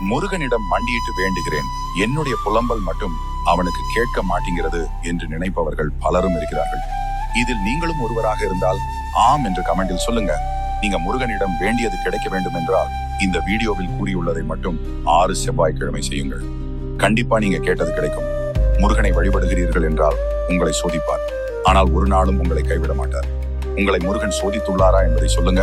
முருகனிடம் மண்டியிட்டு வேண்டுகிறேன். என்னுடைய புலம்பல் மட்டும் அவனுக்கு கேட்க மாட்டேங்கிறது என்று நினைப்பவர்கள் பலரும் இருக்கிறார்கள். இதில் நீங்களும் ஒருவராக இருந்தால் ஆம் என்று கமெண்டில் சொல்லுங்க. நீங்க முருகனிடம் வேண்டியது கிடைக்க வேண்டும் என்றால் இந்த வீடியோவில் கூறியுள்ளதை மட்டும் ஆறு செவ்வாய்க்கிழமை செய்யுங்கள். கண்டிப்பா நீங்க கேட்டது கிடைக்கும். முருகனை வழிபடுகிறீர்கள் என்றால் உங்களை சோதிப்பார். ஆனால் ஒரு நாளும் உங்களை கைவிட மாட்டார். உங்களை முருகன் சோதித்துள்ளாரா என்பதை சொல்லுங்க.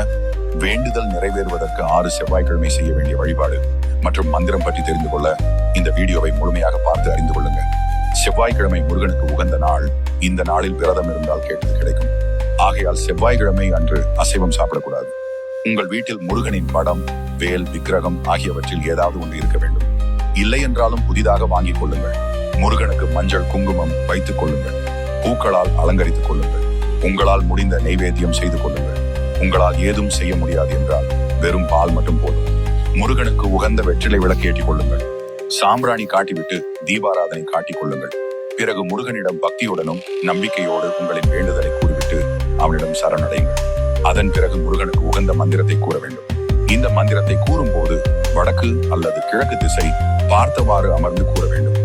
வேண்டுதல் நிறைவேறுவதற்கு ஆறு செவ்வாய்க்கிழமை செய்ய வேண்டிய வழிபாடு. மற்றும் மந்திரம் பற்றி தெரிந்து கொள்ள இந்த வீடியோவை முழுமையாக பார்த்து அறிந்து கொள்ளுங்க. செவ்வாய்க்கிழமை முருகனுக்கு உகந்த நாள். இந்த நாளில் விரதம் இருந்தால் கேட்டது கிடைக்கும். ஆகையால் செவ்வாய்க்கிழமை அன்று அசைவம் சாப்பிடக்கூடாது. உங்கள் வீட்டில் முருகனின் படம் வேல் விக்கிரகம் ஆகியவற்றில் ஏதாவது ஒன்று இருக்க வேண்டும். இல்லை என்றாலும் புதிதாக வாங்கிக் கொள்ளுங்கள். முருகனுக்கு மஞ்சள் குங்குமம் வைத்துக் கொள்ளுங்கள். பூக்களால் அலங்கரித்துக் கொள்ளுங்கள். உங்களால் முடிந்த நைவேத்தியம் செய்து கொள்ளுங்கள். உங்களால் ஏதும் செய்ய முடியாது என்றால் வெறும் பால் மட்டும் போதும். முருகனுக்கு உகந்த வெற்றிலை விளக்கு ஏற்றிக் கொள்ளுங்கள். சாம்பிராணி காட்டிவிட்டு தீபாராதனை காட்டிக் கொள்ளுங்கள். பிறகு முருகனிடம் பக்தியுடனும் நம்பிக்கையோடு உங்களின் வேண்டுதலை கூறிவிட்டு அவனிடம் சரணடையுங்கள். அதன் பிறகு முருகனுக்கு உகந்த மந்திரத்தை கூற வேண்டும். இந்த மந்திரத்தை கூறும்போது வடக்கு அல்லது கிழக்கு திசை பார்த்தவாறு அமர்ந்து கூற வேண்டும்.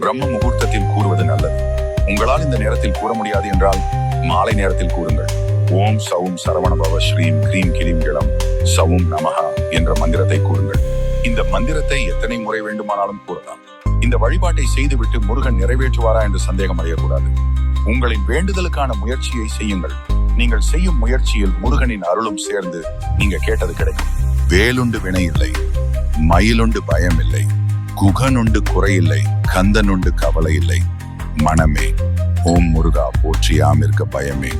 பிரம்ம முகூர்த்தத்தில் கூறுவது நல்லது. உங்களால் இந்த நேரத்தில் கூற முடியாது என்றால் மாலை நேரத்தில் கூறுங்கள். ஓம் சவும் சரவணபவ ஸ்ரீம் கிரீம் கிரீம் கிளம் சவும் நமஹா. என்ற மந்திரத்தை கூறுங்கள். இந்த மந்திரத்தை எத்தனை முறை வேண்டுமானாலும் கூறலாம். இந்த வழிபாட்டை செய்துவிட்டு முருகன் நிறைவேற்றுவாரா என்று சந்தேகம் அடையக்கூடாது. உங்களின் வேண்டுதலுக்கான முயற்சியை செய்யுங்கள். நீங்கள் செய்யும் முயற்சியில் முருகனின் அருளும் சேர்ந்து நீங்க கேட்டது கிடைக்கும். வேலுண்டு வினை இல்லை மயிலுண்டு பயம் இல்லை குகனுண்டு குறையில்லை கந்தனுண்டு கவலை இல்லை. மனமே ஓம் முருகா போற்றியாமிருக்க பயமே.